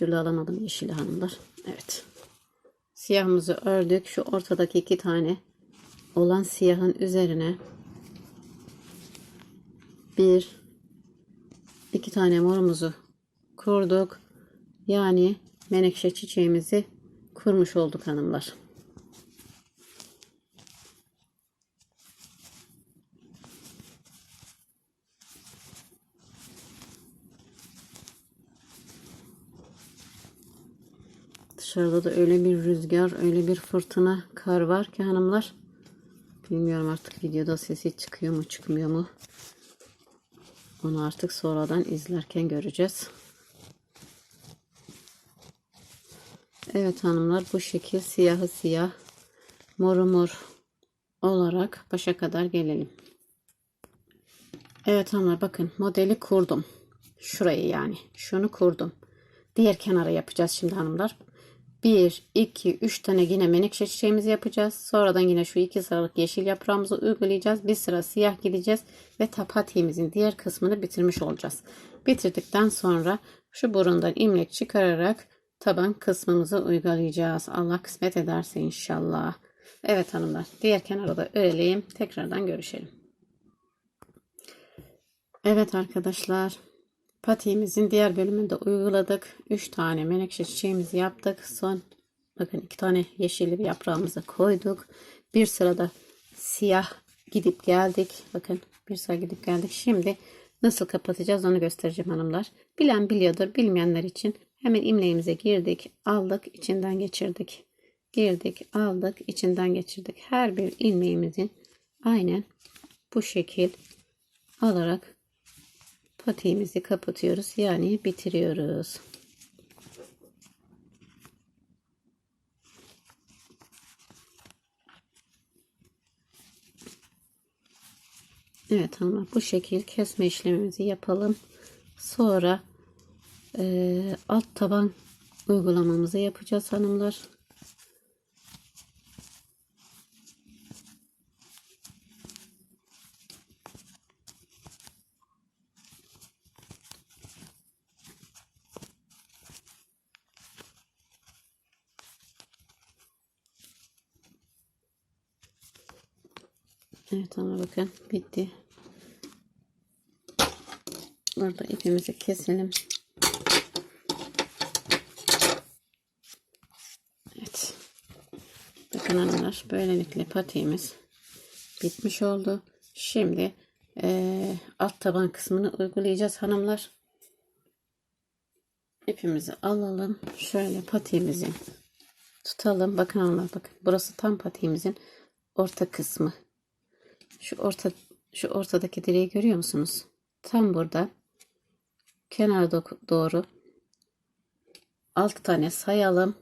türlü alamadım yeşili hanımlar. Evet. Siyahımızı ördük. Şu ortadaki iki tane olan siyahın üzerine bir iki tane morumuzu kurduk. Yani menekşe çiçeğimizi kurmuş olduk hanımlar. Dışarıda da öyle bir rüzgar, öyle bir fırtına, kar var ki hanımlar. Bilmiyorum artık videoda sesi çıkıyor mu, çıkmıyor mu? Onu artık sonradan izlerken göreceğiz. Evet hanımlar bu şekil siyahı siyah, moru mor olarak başa kadar gelelim. Evet hanımlar bakın modeli kurdum. Şurayı yani. Şunu kurdum. Diğer kenara yapacağız şimdi hanımlar. 1, 2, 3 tane yine menekşe çiçeğimizi yapacağız. Sonradan yine şu iki sıralık yeşil yaprağımızı uygulayacağız. Bir sıra siyah gideceğiz ve tapatyemizin diğer kısmını bitirmiş olacağız. Bitirdikten sonra şu burundan imlek çıkararak taban kısmımızı uygulayacağız. Allah kısmet ederse inşallah. Evet hanımlar diğer kenara da öreleyim. Tekrardan görüşelim. Evet arkadaşlar patiğimizin diğer bölümünde uyguladık. 3 tane menekşe çiçeğimizi yaptık. Son bakın 2 tane yeşilli bir yaprağımızı koyduk. Bir sırada siyah gidip geldik. Bakın bir sıra gidip geldik. Şimdi nasıl kapatacağız onu göstereceğim hanımlar. Bilen biliyordur. Bilmeyenler için hemen imleğimize girdik. Aldık. içinden geçirdik. Girdik. Aldık. içinden geçirdik. Her bir ilmeğimizin aynen bu şekil alarak patiğimizi kapatıyoruz. Yani bitiriyoruz. Evet hanımlar bu şekil kesme işlemimizi yapalım. Sonra e, alt taban uygulamamızı yapacağız hanımlar. Evet ama bakın bitti. Burada ipimizi keselim. Evet. Bakın hanımlar böylelikle patiğimiz bitmiş oldu. Şimdi eee, alt taban kısmını uygulayacağız hanımlar. İpimizi alalım. Şöyle patiğimizi tutalım. Bakın hanımlar bakın. Burası tam patiğimizin orta kısmı. Şu orta şu ortadaki direği görüyor musunuz? Tam burada kenara do- doğru 6 tane sayalım.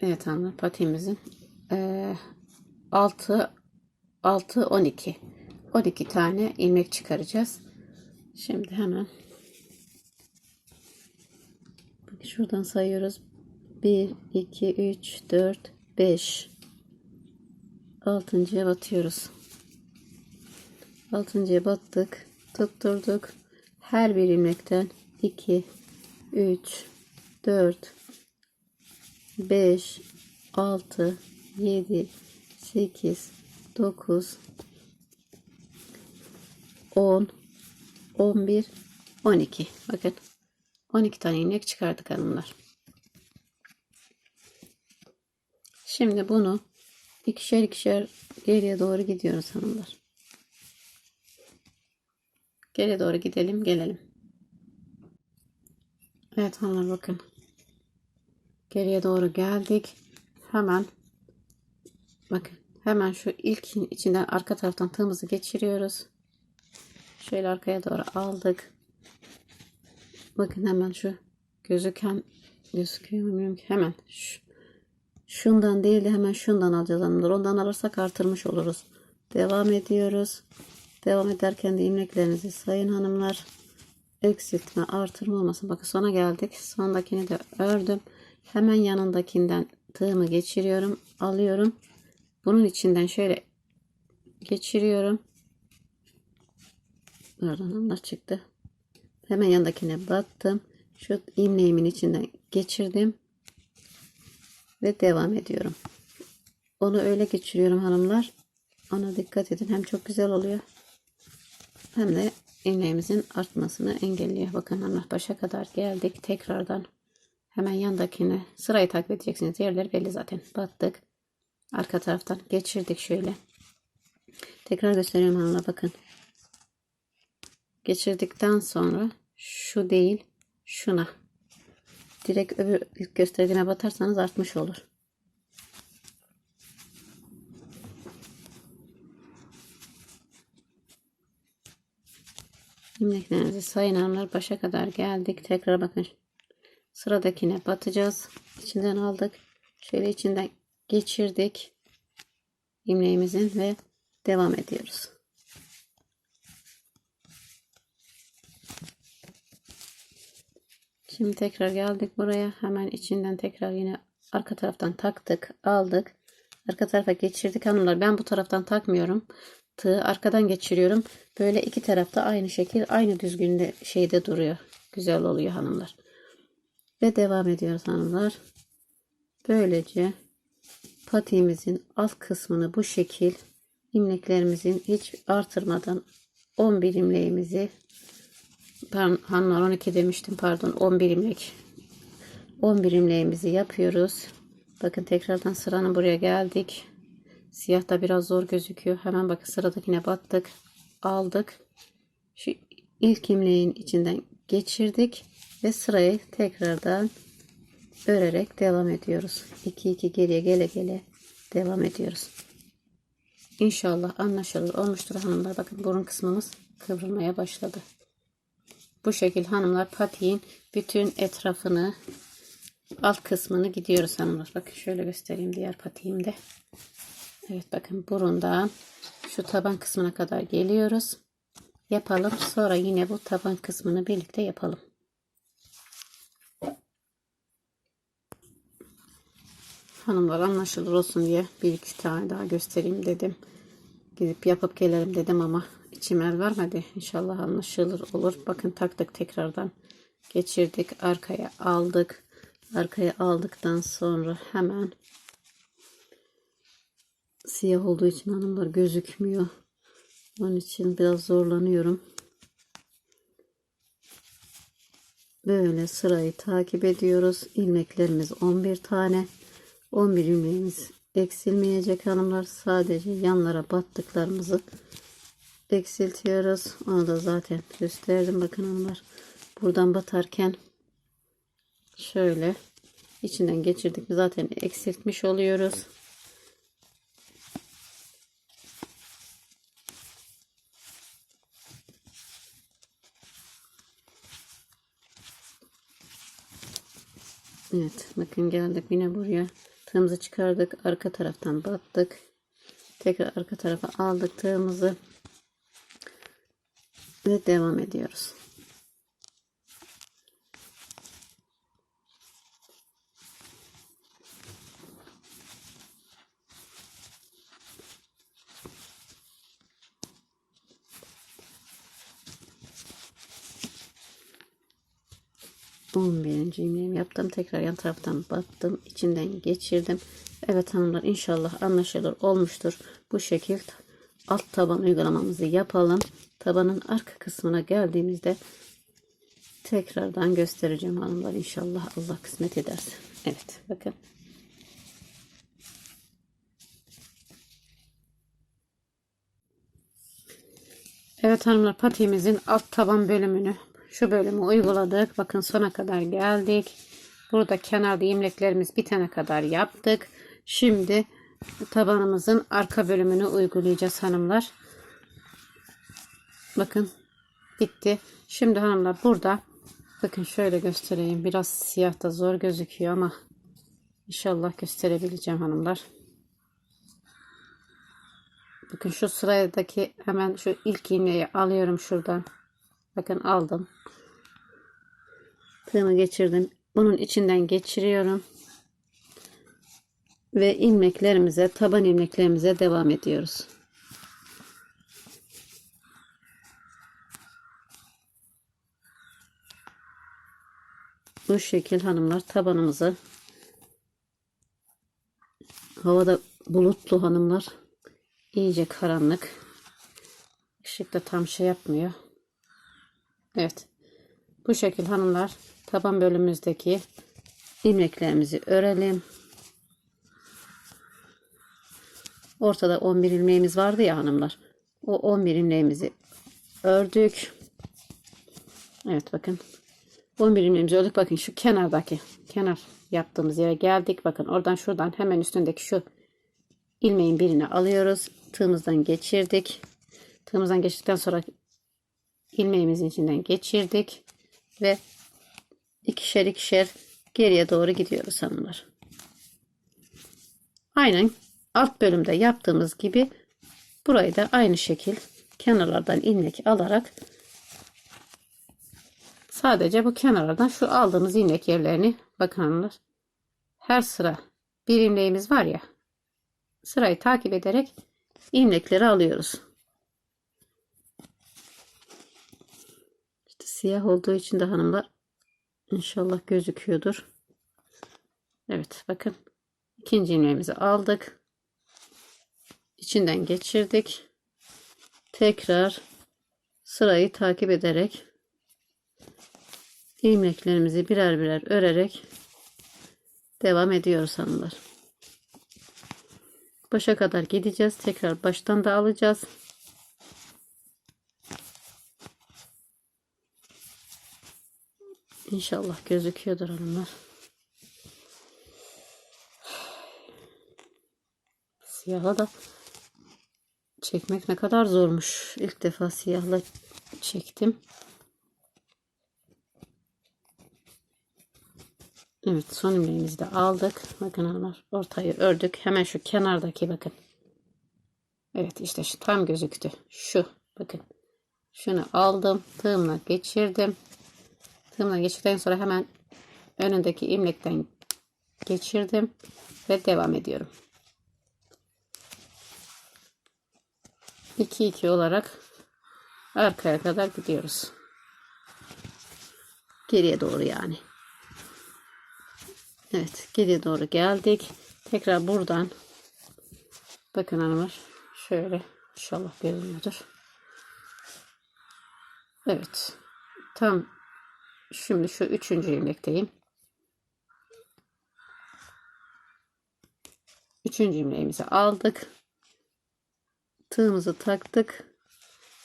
Evet hanımlar patiğimizin eee 6 6 12 12 tane ilmek çıkaracağız. Şimdi hemen Şuradan sayıyoruz. 1, 2, 3, 4, 5. Altıncıya batıyoruz. Altıncıya battık. Tutturduk. Her bir ilmekten 2, 3, 4, 5, 6, 7, 8, 9, 10, 11, 12. Bakın 12 tane inek çıkardık hanımlar. Şimdi bunu ikişer ikişer geriye doğru gidiyoruz hanımlar. Geriye doğru gidelim gelelim. Evet hanımlar bakın. Geriye doğru geldik. Hemen bakın hemen şu ilkin içinden arka taraftan tığımızı geçiriyoruz. Şöyle arkaya doğru aldık. Bakın hemen şu gözüken gözüküyor mu bilmiyorum ki. Hemen şu, şundan değil de hemen şundan alacağız hanımlar. Ondan alırsak artırmış oluruz. Devam ediyoruz. Devam ederken de ilmeklerinizi sayın hanımlar. Eksiltme artırma olmasın. Bakın sona geldik. Sondakini de ördüm. Hemen yanındakinden tığımı geçiriyorum. Alıyorum. Bunun içinden şöyle geçiriyorum. Oradan onlar çıktı. Hemen yandakine battım. Şu ilmeğimin içinden geçirdim. Ve devam ediyorum. Onu öyle geçiriyorum hanımlar. Ona dikkat edin. Hem çok güzel oluyor. Hem de ilmeğimizin artmasını engelliyor. Bakın hanımlar başa kadar geldik. Tekrardan hemen yandakine sırayı takip edeceksiniz. Yerleri belli zaten. Battık. Arka taraftan geçirdik şöyle. Tekrar gösteriyorum hanımlar bakın. Geçirdikten sonra şu değil şuna. Direkt öbür ilk gösterdiğine batarsanız artmış olur. İlmeklerinizi sayın hanımlar başa kadar geldik. Tekrar bakın. Sıradakine batacağız. İçinden aldık. Şöyle içinden geçirdik. İlmeğimizin ve devam ediyoruz. Şimdi tekrar geldik buraya. Hemen içinden tekrar yine arka taraftan taktık. Aldık. Arka tarafa geçirdik hanımlar. Ben bu taraftan takmıyorum. Tığı arkadan geçiriyorum. Böyle iki tarafta aynı şekil aynı düzgünde şeyde duruyor. Güzel oluyor hanımlar. Ve devam ediyoruz hanımlar. Böylece patiğimizin alt kısmını bu şekil ilmeklerimizin hiç artırmadan 11 ilmeğimizi hanımlar 12 demiştim pardon 11 ilmek 11 ilmeğimizi yapıyoruz. Bakın tekrardan sıranın buraya geldik. Siyah da biraz zor gözüküyor. Hemen bakın sıradakine battık. Aldık. Şu ilk ilmeğin içinden geçirdik. Ve sırayı tekrardan örerek devam ediyoruz. 2 2 geriye gele gele devam ediyoruz. İnşallah anlaşılır olmuştur hanımlar. Bakın burun kısmımız kıvrılmaya başladı. Bu şekil hanımlar patiğin bütün etrafını alt kısmını gidiyoruz hanımlar. Bakın şöyle göstereyim diğer patiğimde. Evet bakın burundan şu taban kısmına kadar geliyoruz. Yapalım. Sonra yine bu taban kısmını birlikte yapalım. Hanımlar anlaşılır olsun diye bir iki tane daha göstereyim dedim. Gidip yapıp gelelim dedim ama içim el vermedi. İnşallah anlaşılır olur. Bakın taktık tekrardan. Geçirdik. Arkaya aldık. Arkaya aldıktan sonra hemen siyah olduğu için hanımlar gözükmüyor. Onun için biraz zorlanıyorum. Böyle sırayı takip ediyoruz. İlmeklerimiz 11 tane. 11 ilmeğimiz eksilmeyecek hanımlar. Sadece yanlara battıklarımızı eksiltiyoruz. Onu da zaten gösterdim. Bakın hanımlar. Buradan batarken şöyle içinden geçirdik. Zaten eksiltmiş oluyoruz. Evet bakın geldik yine buraya. Tığımızı çıkardık. Arka taraftan battık. Tekrar arka tarafa aldık tığımızı. Ve devam ediyoruz. On birinci ilmeğimi yaptım. Tekrar yan taraftan battım. içinden geçirdim. Evet hanımlar inşallah anlaşılır olmuştur. Bu şekil alt taban uygulamamızı yapalım. Tabanın arka kısmına geldiğimizde tekrardan göstereceğim hanımlar inşallah Allah kısmet ederse. Evet bakın. Evet hanımlar patiğimizin alt taban bölümünü şu bölümü uyguladık. Bakın sona kadar geldik. Burada kenarda imleklerimiz bitene kadar yaptık. Şimdi tabanımızın arka bölümünü uygulayacağız hanımlar. Bakın bitti. Şimdi hanımlar burada bakın şöyle göstereyim. Biraz siyah da zor gözüküyor ama inşallah gösterebileceğim hanımlar. Bakın şu sıradaki hemen şu ilk iğneyi alıyorum şuradan. Bakın aldım. Tığımı geçirdim. Bunun içinden geçiriyorum. Ve ilmeklerimize, taban ilmeklerimize devam ediyoruz. Bu şekil hanımlar tabanımızı havada bulutlu hanımlar. İyice karanlık. Işık da tam şey yapmıyor. Evet. Bu şekil hanımlar taban bölümümüzdeki ilmeklerimizi örelim. Ortada 11 ilmeğimiz vardı ya hanımlar. O 11 ilmeğimizi ördük. Evet bakın 11 ilmeğimizi ördük. Bakın şu kenardaki kenar yaptığımız yere geldik. Bakın oradan şuradan hemen üstündeki şu ilmeğin birini alıyoruz. Tığımızdan geçirdik. Tığımızdan geçtikten sonra ilmeğimizin içinden geçirdik ve ikişer ikişer geriye doğru gidiyoruz hanımlar. Aynen alt bölümde yaptığımız gibi burayı da aynı şekil kenarlardan ilmek alarak Sadece bu kenarlardan şu aldığımız ilmek yerlerini bakın hanımlar. Her sıra bir ilmeğimiz var ya. Sırayı takip ederek ilmekleri alıyoruz. İşte siyah olduğu için de hanımlar inşallah gözüküyordur. Evet bakın. ikinci ilmeğimizi aldık. İçinden geçirdik. Tekrar sırayı takip ederek ilmeklerimizi birer birer örerek devam ediyoruz hanımlar. Başa kadar gideceğiz. Tekrar baştan da alacağız. İnşallah gözüküyordur hanımlar. Siyahla da çekmek ne kadar zormuş. İlk defa siyahla çektim. Evet son ilmeğimizi de aldık. Bakın hanımlar ortayı ördük. Hemen şu kenardaki bakın. Evet işte şu tam gözüktü. Şu bakın. Şunu aldım. Tığımla geçirdim. Tığımla geçirdikten sonra hemen önündeki ilmekten geçirdim. Ve devam ediyorum. 2 2 olarak arkaya kadar gidiyoruz. Geriye doğru yani. Evet geriye doğru geldik. Tekrar buradan bakın hanımlar şöyle inşallah görünüyordur. Evet tam şimdi şu üçüncü ilmekteyim. Üçüncü ilmeğimizi aldık. Tığımızı taktık.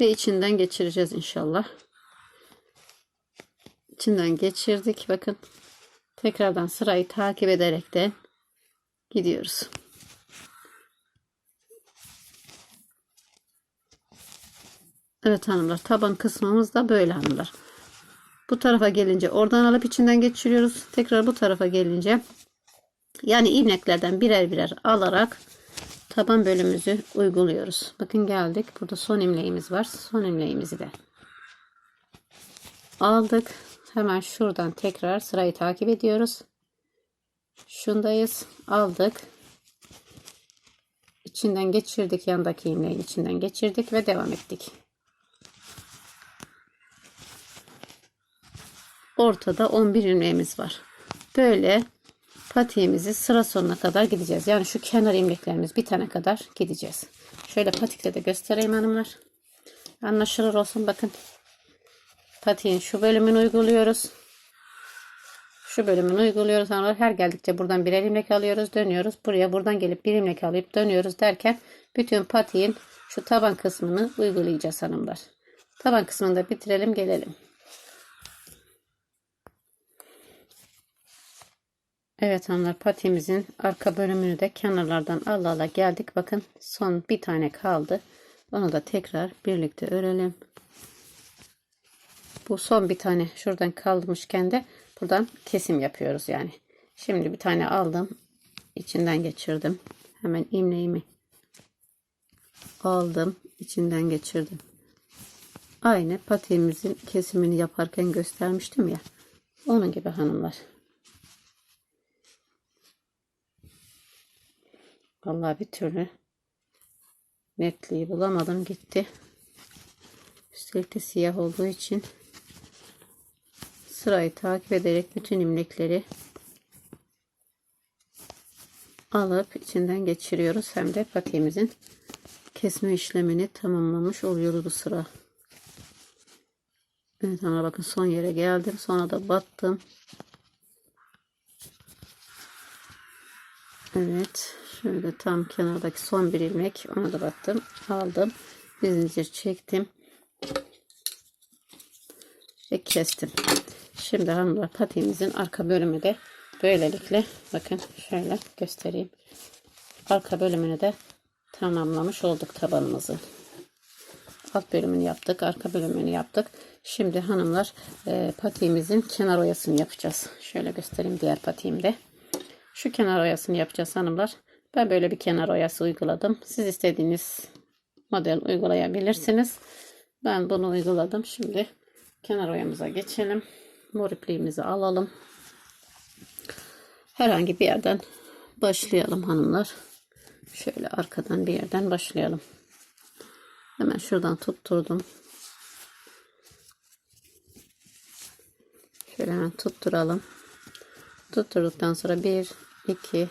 Ve içinden geçireceğiz inşallah. İçinden geçirdik. Bakın Tekrardan sırayı takip ederek de gidiyoruz. Evet hanımlar taban kısmımız da böyle hanımlar. Bu tarafa gelince oradan alıp içinden geçiriyoruz. Tekrar bu tarafa gelince yani ilmeklerden birer birer alarak taban bölümümüzü uyguluyoruz. Bakın geldik. Burada son ilmeğimiz var. Son ilmeğimizi de aldık. Hemen şuradan tekrar sırayı takip ediyoruz. Şundayız. Aldık. İçinden geçirdik. Yandaki ilmeğin içinden geçirdik ve devam ettik. Ortada 11 ilmeğimiz var. Böyle patiğimizi sıra sonuna kadar gideceğiz. Yani şu kenar ilmeklerimiz bitene kadar gideceğiz. Şöyle patikle de göstereyim hanımlar. Anlaşılır olsun bakın patiğin şu bölümünü uyguluyoruz. Şu bölümünü uyguluyoruz. Sonra her geldikçe buradan birer ilmek alıyoruz. Dönüyoruz. Buraya buradan gelip bir ilmek alıp dönüyoruz derken bütün patiğin şu taban kısmını uygulayacağız hanımlar. Taban kısmını da bitirelim gelelim. Evet hanımlar patiğimizin arka bölümünü de kenarlardan ala ala geldik. Bakın son bir tane kaldı. Onu da tekrar birlikte örelim. Bu son bir tane şuradan kalmışken de buradan kesim yapıyoruz yani. Şimdi bir tane aldım. içinden geçirdim. Hemen ilmeğimi aldım. içinden geçirdim. Aynı patiğimizin kesimini yaparken göstermiştim ya. Onun gibi hanımlar. Vallahi bir türlü netliği bulamadım gitti. Üstelik de siyah olduğu için sırayı takip ederek bütün imlekleri alıp içinden geçiriyoruz. Hem de patiğimizin kesme işlemini tamamlamış oluyoruz bu sıra. Evet ama bakın son yere geldim. Sonra da battım. Evet. Şöyle tam kenardaki son bir ilmek. Ona da battım. Aldım. Bir zincir çektim. Ve kestim. Şimdi hanımlar patiğimizin arka bölümü de böylelikle bakın şöyle göstereyim. Arka bölümünü de tamamlamış olduk tabanımızı. Alt bölümünü yaptık. Arka bölümünü yaptık. Şimdi hanımlar e, patiğimizin kenar oyasını yapacağız. Şöyle göstereyim diğer patiğimde. Şu kenar oyasını yapacağız hanımlar. Ben böyle bir kenar oyası uyguladım. Siz istediğiniz model uygulayabilirsiniz. Ben bunu uyguladım. Şimdi kenar oyamıza geçelim. Mor ipliğimizi alalım. Herhangi bir yerden başlayalım hanımlar. Şöyle arkadan bir yerden başlayalım. Hemen şuradan tutturdum. Şöyle hemen tutturalım. Tutturduktan sonra 1, 2,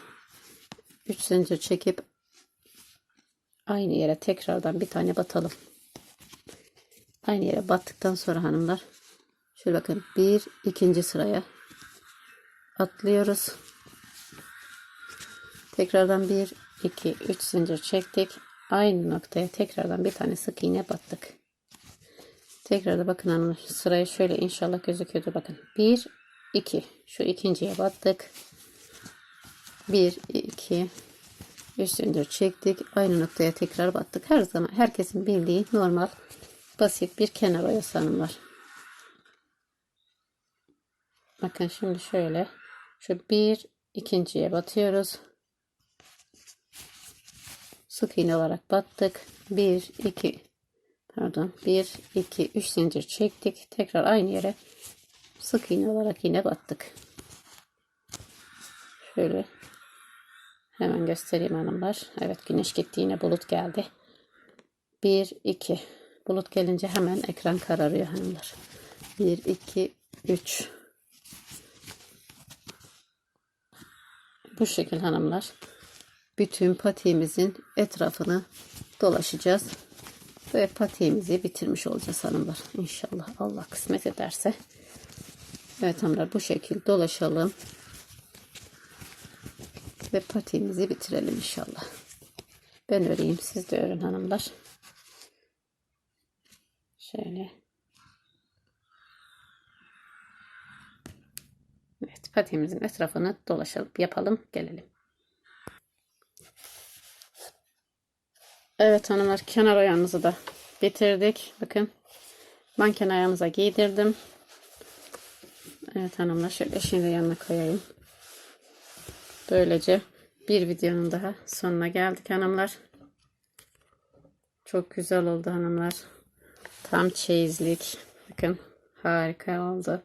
3 zincir çekip aynı yere tekrardan bir tane batalım. Aynı yere battıktan sonra hanımlar şöyle bakın bir ikinci sıraya atlıyoruz. Tekrardan 1, 2, 3 zincir çektik. Aynı noktaya tekrardan bir tane sık iğne battık. Tekrar da bakın hanımlar sıraya şöyle inşallah gözüküyordu bakın. 1, 2 şu ikinciye battık. 1, 2, 3 zincir çektik. Aynı noktaya tekrar battık. Her zaman herkesin bildiği normal basit bir kenar oyası hanımlar. Bakın şimdi şöyle şu bir ikinciye batıyoruz. Sık iğne olarak battık. 1 2 pardon 1 2 3 zincir çektik. Tekrar aynı yere sık iğne olarak yine battık. Şöyle hemen göstereyim hanımlar. Evet güneş gitti yine bulut geldi. 1 2 bulut gelince hemen ekran kararıyor hanımlar. 1 2 3 Bu şekil hanımlar. Bütün patiğimizin etrafını dolaşacağız. Ve patiğimizi bitirmiş olacağız hanımlar. İnşallah Allah kısmet ederse. Evet hanımlar bu şekil dolaşalım. Ve patiğimizi bitirelim inşallah. Ben öreyim siz de örün hanımlar. Şöyle. Evet patiğimizin etrafını dolaşalım yapalım gelelim. Evet hanımlar kenar ayağımızı da bitirdik. Bakın manken ayağımıza giydirdim. Evet hanımlar şöyle şimdi yanına koyayım. Böylece bir videonun daha sonuna geldik hanımlar. Çok güzel oldu hanımlar. Tam çeyizlik. Bakın harika oldu.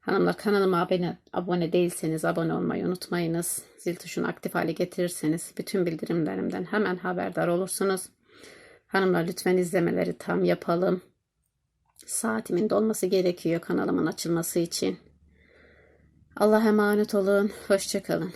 Hanımlar kanalıma abone, abone değilseniz abone olmayı unutmayınız. Zil tuşunu aktif hale getirirseniz bütün bildirimlerimden hemen haberdar olursunuz. Hanımlar lütfen izlemeleri tam yapalım. Saatimin dolması gerekiyor kanalımın açılması için. Allah'a emanet olun. Hoşçakalın.